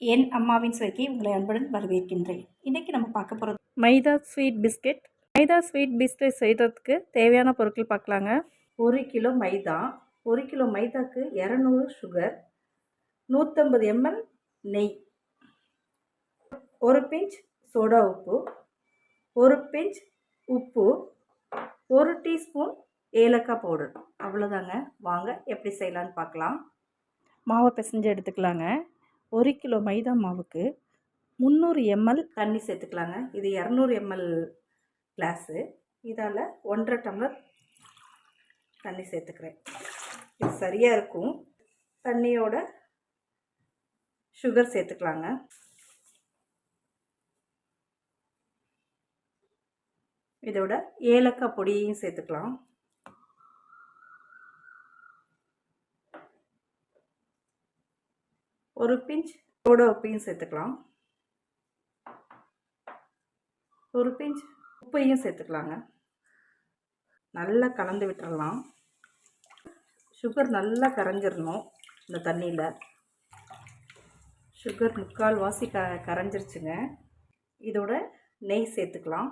என் அம்மாவின் சுவைக்கு உங்களை அன்புடன் வரவேற்கின்றேன். இன்றைக்கி நம்ம பார்க்க போகிறது maida sweet biscuit. Maida sweet biscuit செய்கிறதுக்கு தேவையான பொருட்கள் பார்க்கலாங்க. ஒரு கிலோ மைதா ஒரு கிலோ மைதாக்கு இரநூறு சுகர் நூற்றம்பது எம்எல் நெய் ஒரு பிஞ்ச் சோடா உப்பு ஒரு பிஞ்ச் உப்பு ஒரு டீஸ்பூன் ஏலக்காய் பவுடர் அவ்வளோதாங்க வாங்க எப்படி செய்யலான்னு பார்க்கலாம். மாவை பிசைஞ்சு எடுத்துக்கலாங்க. ஒரு கிலோ மைதா மாவுக்கு முந்நூறு எம்எல் தண்ணி சேர்த்துக்கலாங்க. இது இரநூறு எம்எல் கிளாஸு இதால் ஒன்றரை டம்ளர் தண்ணி சேர்த்துக்கிறேன். இது சரியாக இருக்கும். தண்ணியோட சுகர் சேர்த்துக்கலாங்க. இதோட ஏலக்காய் பொடியையும் சேர்த்துக்கலாம். ஒரு பிஞ்ச் சோடா உப்பையும் சேர்த்துக்கலாம். ஒரு பிஞ்ச் உப்பையும் சேர்த்துக்கலாங்க. நல்லா கலந்து விட்டுறலாம். சுகர் நல்லா கரைஞ்சிடணும் இந்த தண்ணியில். சுகர் முக்கால் வாசி க கரைஞ்சிருச்சுங்க. இதோட நெய் சேர்த்துக்கலாம்.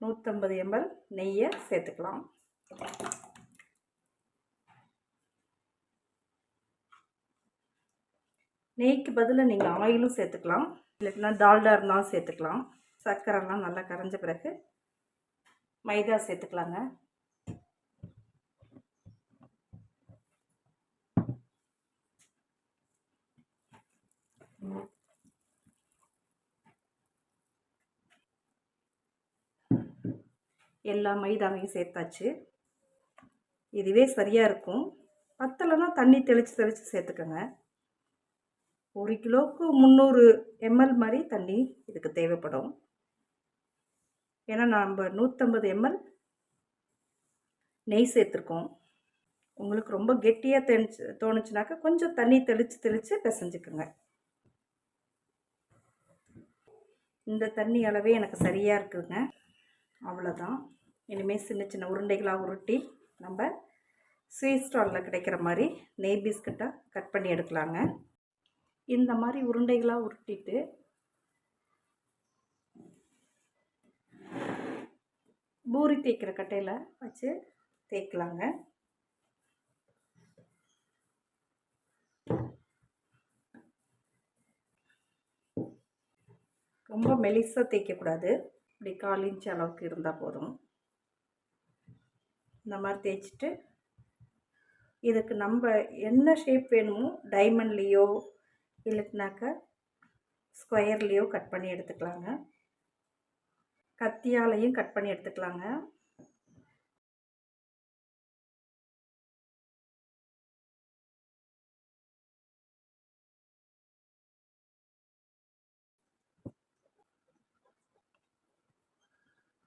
நூற்றம்பது எம்எல் நெய்யை சேர்த்துக்கலாம். நெய்க்கு பதிலாக நீங்கள் ஆயிலும் சேர்த்துக்கலாம். இல்லைன்னா டால்டா இருந்தாலும் சேர்த்துக்கலாம். சர்க்கரைலாம் நல்லா கரைஞ்ச பிறகு மைதா சேர்த்துக்கலாங்க. எல்லா மைதாவையும் சேர்த்தாச்சு. இதுவே சரியாக இருக்கும். பத்தலைன்னா தண்ணி தெளித்து தெளித்து சேர்த்துக்கோங்க. ஒரு கிலோவுக்கு முந்நூறு எம்எல் மாதிரி தண்ணி இதுக்கு தேவைப்படும். ஏன்னா நம்ம நூற்றம்பது எம்எல் நெய் சேர்த்துருக்கோம். உங்களுக்கு ரொம்ப கெட்டியாக தெளிச்சு தோணுச்சுனாக்கா கொஞ்சம் தண்ணி தெளித்து தெளித்து பிசைஞ்சுக்குங்க. இந்த தண்ணி அளவே எனக்கு சரியாக இருக்குதுங்க அவ்வளோதான் இனிமேல் சின்ன சின்ன உருண்டைகளாக உருட்டி நம்ம ஸ்வீட் ஸ்டாலில் கிடைக்கிற மாதிரி நெய் பிஸ்கட்டாக கட் பண்ணி எடுக்கலாங்க. இந்த மாதிரி உருண்டைகளாக உருட்டிட்டு பூரி தேய்க்கிற கட்டையில் வச்சு தேய்க்கலாங்க. ரொம்ப மெலிசாக தேய்க்கக்கூடாது இப்படி கால் இன்ச் அளவுக்கு இருந்தால் போதும். இந்த மாதிரி தேய்ச்சிட்டு இதுக்கு நம்ம என்ன ஷேப் வேணுமோ டைமண்ட்லேயோ இல்லைனாக்கா ஸ்கொயர்லேயோ கட் பண்ணி எடுத்துக்கலாங்க. கத்தியாலையும் கட் பண்ணி எடுத்துக்கலாங்க.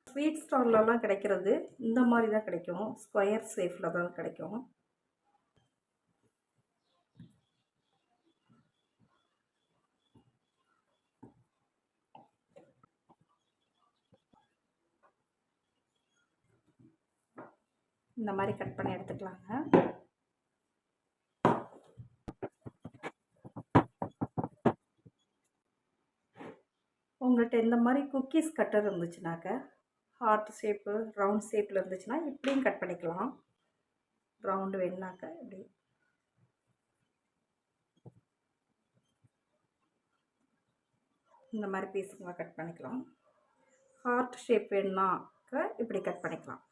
ஸ்வீட் ஸ்டால்லலாம் கிடைக்கிறது. இந்த மாதிரி தான் கிடைக்கும். ஸ்கொயர் ஷேஃபில் தான் கிடைக்கும். இந்த மாதிரி கட் பண்ணி எடுத்துக்கலாங்க. உங்கள்கிட்ட இந்த மாதிரி குக்கீஸ் கட்டர் இருந்துச்சுனாக்க ஹார்ட் ஷேப்பு ரவுண்ட் ஷேப்பில் இருந்துச்சுன்னா இப்படியும் கட் பண்ணிக்கலாம். ரவுண்டு வேணுனாக்க இப்படி. இந்த மாதிரி பீஸுங்களாக கட் பண்ணிக்கலாம். ஹார்ட் ஷேப் வேணுனாக்க இப்படி கட் பண்ணிக்கலாம்.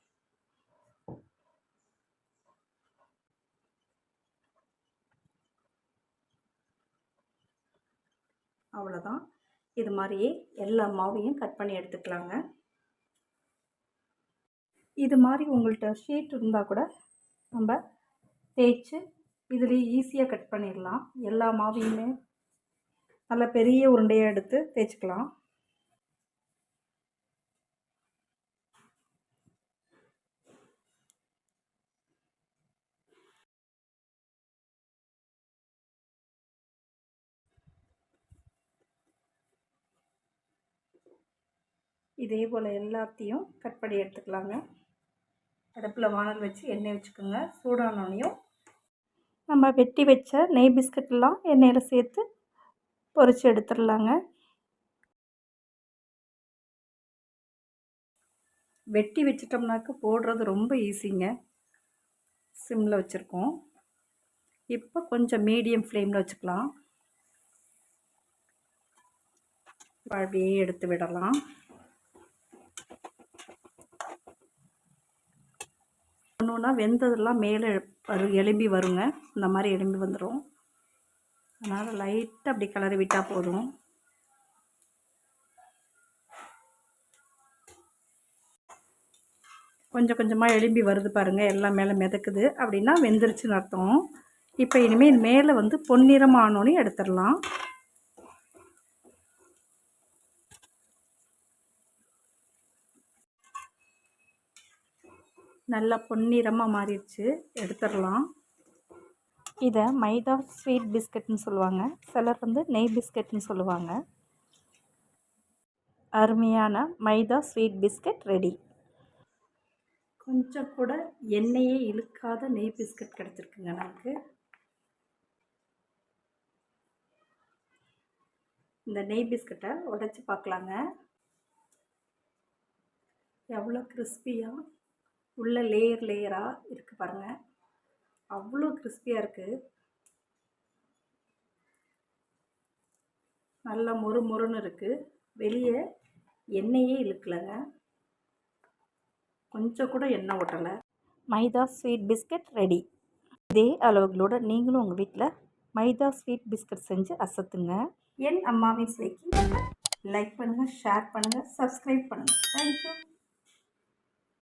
அவ்வளோதான் இது மாதிரியே எல்லா மாவையும் கட் பண்ணி எடுத்துக்கலாங்க. இது மாதிரி உங்கள்கிட்ட ஷீட் இருந்தால் கூட நம்ம தேய்ச்சி இதுலேயே ஈஸியாக கட் பண்ணிடலாம். எல்லா மாவையுமே நல்ல பெரிய உருண்டையாக எடுத்து தேய்ச்சிக்கலாம். இதே போல் எல்லாத்தையும் கட் பண்ணி எடுத்துக்கலாங்க. அடுப்பில் வானல் வச்சு எண்ணெய் வச்சுக்கோங்க. சூடானோனையும் நம்ம வெட்டி வச்ச நெய் பிஸ்கட்லாம் எண்ணெயில் சேர்த்து பொறிச்சு எடுத்துடலாங்க. வெட்டி வச்சிட்டோம்னாக்க போடுறது ரொம்ப ஈஸிங்க. சிம்மில் வச்சுருக்கோம். இப்போ கொஞ்சம் மீடியம் ஃப்ளேமில் வச்சுக்கலாம். அப்படியே எடுத்து விடலாம். ஒன்றுனா வெந்ததெல்லாம் மேலே வரும் எலும்பி வருங்க. இந்த மாதிரி எலும்பி வந்துடும் அதனால் லைட்டாக அப்படி கிளறி விட்டால் போதும். கொஞ்சம் கொஞ்சமாக எலும்பி வருது பாருங்கள் எல்லாம் மேலே மிதக்குது. அப்படின்னா வெந்துருச்சுன்னு அர்த்தம். இப்போ இனிமேல் மேலே வந்து பொன்னிறமானோன்னு எடுத்துடலாம். நல்லா பொன்னிறமாக மாறிடுச்சு. எடுத்துடலாம். இதை மைதா ஸ்வீட் பிஸ்கட்னு சொல்லுவாங்க. சிலர் வந்து நெய் பிஸ்கட்னு சொல்லுவாங்க. அருமையான மைதா ஸ்வீட் பிஸ்கட் ரெடி. கொஞ்சம் கூட எண்ணெயே இழுக்காத நெய் பிஸ்கட் கிடச்சிருக்குங்க நமக்கு. இந்த நெய் பிஸ்கட்டை உடச்சி பார்க்கலாங்க. எவ்வளோ கிறிஸ்பியாக உள்ள லேயர் லேயராக இருக்குது பாருங்கள் அவ்வளோ கிறிஸ்பியாக இருக்குது நல்லா மொறு மொறுன்னு இருக்குது வெளியே எண்ணெயே இழுக்கலைங்க. கொஞ்சம் கூட எண்ணெய் ஓட்டலை மைதா ஸ்வீட் பிஸ்கட் ரெடி இதே அளவுகளோட நீங்களும் உங்கள் வீட்டில் மைதா ஸ்வீட் பிஸ்கட் செஞ்சு அசத்துங்க. என் அம்மாவின் ஸ்வீக்கி லைக் பண்ணுங்கள் ஷேர் பண்ணுங்கள் சப்ஸ்கிரைப் பண்ணுங்கள் தேங்க்யூ